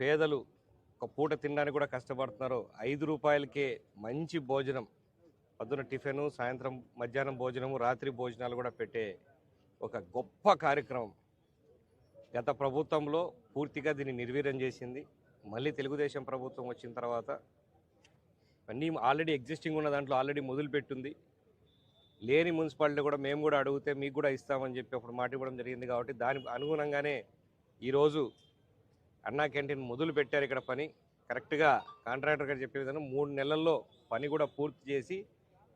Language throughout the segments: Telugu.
పేదలు ఒక పూట తినడానికి కూడా కష్టపడుతున్నారు. ఐదు రూపాయలకే మంచి భోజనం. పొద్దున టిఫిను సాయంత్రం మధ్యాహ్నం భోజనము రాత్రి భోజనాలు కూడా పెట్టే ఒక గొప్ప కార్యక్రమం. గత ప్రభుత్వంలో పూర్తిగా దీన్ని నిర్వీర్యం చేసింది. మళ్ళీ తెలుగుదేశం ప్రభుత్వం వచ్చిన తర్వాత అన్నీ ఆల్రెడీ ఎగ్జిస్టింగ్ ఉన్న దాంట్లో ఆల్రెడీ మొదలుపెట్టింది. లేని మున్సిపాలిటీ కూడా మేము కూడా అడిగితే మీకు కూడా ఇస్తామని చెప్పి అప్పుడు మాట ఇవ్వడం జరిగింది కాబట్టి దాని అనుగుణంగానే ఈరోజు అన్నా క్యాంటీన్ మొదలు పెట్టారు ఇక్కడ పని. కరెక్ట్గా కాంట్రాక్టర్ గారు చెప్పే విధంగా మూడు నెలల్లో పని కూడా పూర్తి చేసి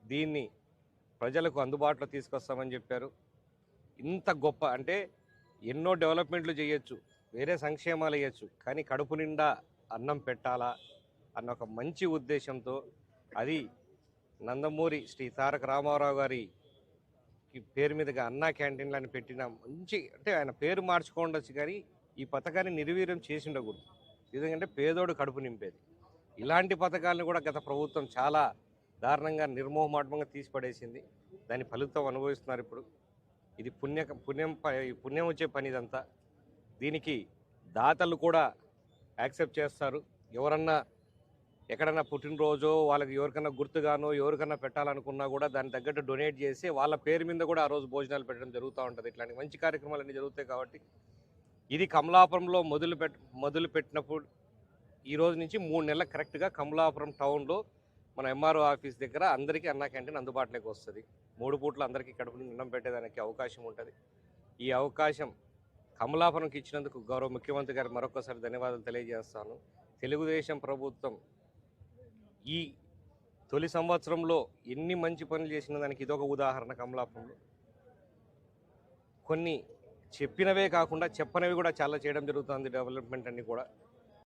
దీన్ని ప్రజలకు అందుబాటులో తీసుకొస్తామని చెప్పారు. ఇంత గొప్ప అంటే ఎన్నో డెవలప్మెంట్లు చేయొచ్చు వేరే సంక్షేమాలు వేయచ్చు కానీ కడుపు నిండా అన్నం పెట్టాలా అన్న ఒక మంచి ఉద్దేశంతో అది నందమూరి శ్రీ తారక రామారావు గారి పేరు మీదుగా అన్నా క్యాంటీన్లు అని పెట్టిన మంచి అంటే ఆయన పేరు మార్చుకోండొచ్చు కానీ ఈ పథకాన్ని నిర్వీర్యం చేసి ఉండకూడదు ఎందుకంటే పేదోడు కడుపు నింపేది. ఇలాంటి పథకాలను కూడా గత ప్రభుత్వం చాలా దారుణంగా నిర్మోహమాటంగా తీసిపడేసింది. దాని ఫలితం అనుభవిస్తున్నారు ఇప్పుడు. ఇది పుణ్య పుణ్యం పుణ్యం వచ్చే పని ఇదంతా. దీనికి దాతలు కూడా యాక్సెప్ట్ చేస్తారు. ఎవరన్నా ఎక్కడన్నా పుట్టినరోజు వాళ్ళకి ఎవరికన్నా గుర్తుగానో ఎవరికన్నా పెట్టాలనుకున్నా కూడా దాని తగ్గట్టు డొనేట్ చేసి వాళ్ళ పేరు మీద కూడా ఆ రోజు భోజనాలు పెట్టడం జరుగుతూ ఉంటుంది. ఇట్లాంటి మంచి కార్యక్రమాలు అన్నీ జరుగుతాయి కాబట్టి ఇది కమలాపురంలో మొదలు పెట్ మొదలు పెట్టినప్పుడు ఈ రోజు నుంచి మూడు నెలల కరెక్ట్గా కమలాపురం టౌన్లో మన ఎంఆర్ఓ ఆఫీస్ దగ్గర అందరికీ అన్నా క్యాంటీన్ అందుబాటులోకి వస్తుంది. మూడు పూట్ల అందరికీ కడుపు నిండం పెట్టేదానికి అవకాశం ఉంటుంది. ఈ అవకాశం కమలాపురంకి ఇచ్చినందుకు గౌరవ ముఖ్యమంత్రి గారు మరొకసారి ధన్యవాదాలు తెలియజేస్తాను. తెలుగుదేశం ప్రభుత్వం ఈ తొలి సంవత్సరంలో ఎన్ని మంచి పనులు చేసిన దానికి ఇదొక ఉదాహరణ కమలాపురంలో. కొన్ని చెప్పినవే కాకుండా చెప్పనవి కూడా చాలా చేయడం జరుగుతుంది డెవలప్మెంట్ అన్నీ కూడా.